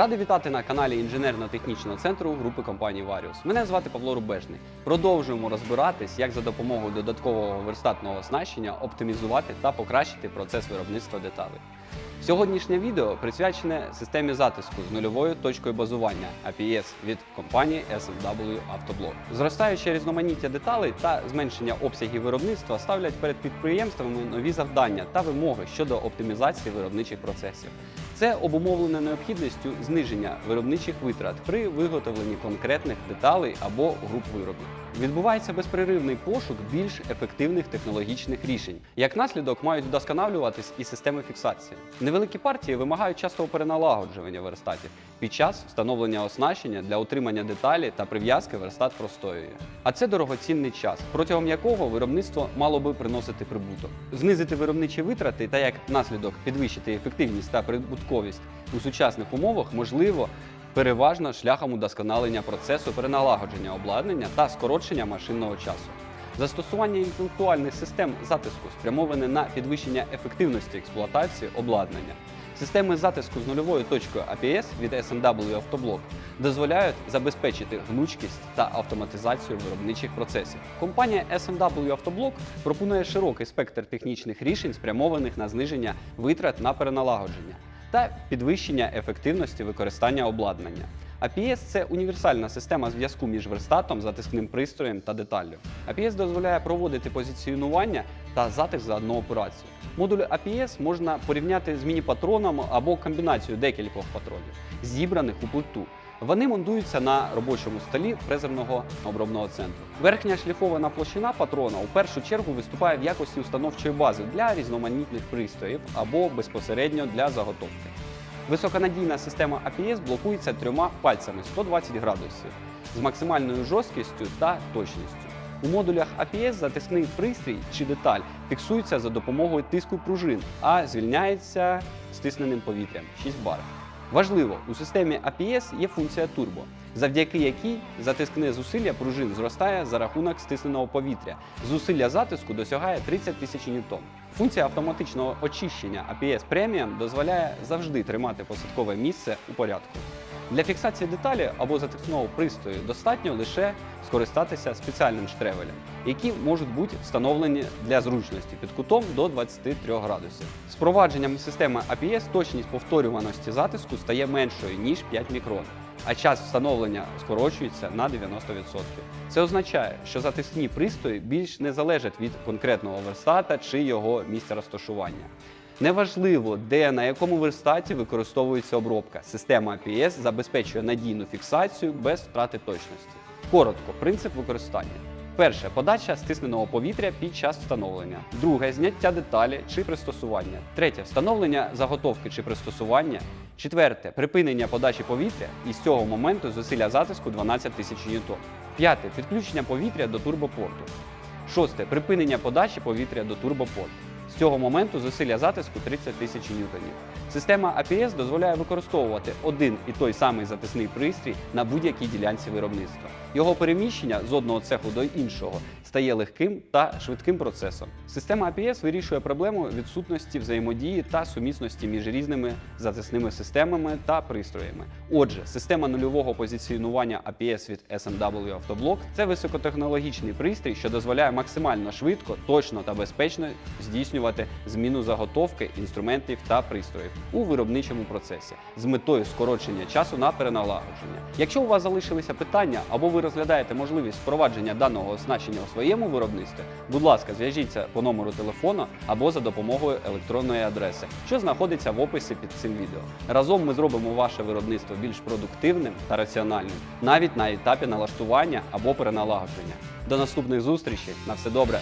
Радий вітати на каналі інженерно-технічного центру групи компанії Варіус. Мене звати Павло Рубежний. Продовжуємо розбиратись, як за допомогою додаткового верстатного оснащення оптимізувати та покращити процес виробництва деталей. Сьогоднішнє відео присвячене системі затиску з нульовою точкою базування APS від компанії SMW Автоблок. Зростаюче різноманіття деталей та зменшення обсягів виробництва ставлять перед підприємствами нові завдання та вимоги щодо оптимізації виробничих процесів. Це обумовлено необхідністю зниження виробничих витрат при виготовленні конкретних деталей або груп виробів. Відбувається безперервний пошук більш ефективних технологічних рішень. Як наслідок мають вдосконалюватись і системи фіксації. Невеликі партії вимагають частого переналагоджування верстатів під час встановлення оснащення для утримання деталі та прив'язки верстат простоює. А це дорогоцінний час, протягом якого виробництво мало би приносити прибуток. Знизити виробничі витрати та як наслідок підвищити ефективність та прибутковість у сучасних умовах можливо переважно шляхом удосконалення процесу переналагодження обладнання та скорочення машинного часу. Застосування інтелектуальних систем затиску спрямоване на підвищення ефективності експлуатації обладнання. Системи затиску з нульовою точкою APS від SMW Автоблок дозволяють забезпечити гнучкість та автоматизацію виробничих процесів. Компанія SMW Автоблок пропонує широкий спектр технічних рішень, спрямованих на зниження витрат на переналагодження та підвищення ефективності використання обладнання. APS – це універсальна система зв'язку між верстатом, затискним пристроєм та деталлю. APS дозволяє проводити позиціонування та затиск за одну операцію. Модуль APS можна порівняти з міні-патроном або комбінацією декількох патронів, зібраних у плиту. Вони монтуються на робочому столі фрезерного обробного центру. Верхня шліфована площина патрона у першу чергу виступає в якості установчої бази для різноманітних пристроїв або безпосередньо для заготовки. Високонадійна система APS блокується трьома пальцями 120 градусів з максимальною жорсткістю та точністю. У модулях APS затискний пристрій чи деталь фіксується за допомогою тиску пружин, а звільняється стисненим повітрям 6 бар. Важливо, у системі APS є функція турбо, завдяки якій затискне зусилля пружин зростає за рахунок стисненого повітря. Зусилля затиску досягає 30 тисяч ньютон. Функція автоматичного очищення APS Premium дозволяє завжди тримати посадкове місце у порядку. Для фіксації деталі або затискного пристрою достатньо лише скористатися спеціальним штревелем, які можуть бути встановлені для зручності під кутом до 23 градусів. З провадженням системи APS точність повторюваності затиску стає меншою ніж 5 мікрон, а час встановлення скорочується на 90%. Це означає, що затискні пристрої більш не залежать від конкретного верстата чи його місця розташування. Неважливо, де на якому верстаті використовується обробка. Система APS забезпечує надійну фіксацію без втрати точності. Коротко, принцип використання. Перше подача стисненого повітря під час встановлення. Друге зняття деталі чи пристосування. Третє встановлення заготовки чи пристосування. Четверте припинення подачі повітря і з цього моменту зусилля затиску 12 тисяч ньютон. П'яте підключення повітря до турбопорту. Шосте припинення подачі повітря до турбопорту. З цього моменту зусилля затиску 30 тисяч ньютонів. Система APS дозволяє використовувати один і той самий затисний пристрій на будь-якій ділянці виробництва. Його переміщення з одного цеху до іншого стає легким та швидким процесом. Система APS вирішує проблему відсутності взаємодії та сумісності між різними затисними системами та пристроями. Отже, система нульового позиціонування APS від SMW Автоблок це високотехнологічний пристрій, що дозволяє максимально швидко, точно та безпечно здійснювати зміну заготовки інструментів та пристроїв у виробничому процесі з метою скорочення часу на переналагодження. Якщо у вас залишилися питання або ви розглядаєте можливість впровадження даного оснащення у своєму виробництві, будь ласка, зв'яжіться по номеру телефону або за допомогою електронної адреси, що знаходиться в описі під цим відео. Разом ми зробимо ваше виробництво більш продуктивним та раціональним, навіть на етапі налаштування або переналагодження. До наступних зустрічей. На все добре!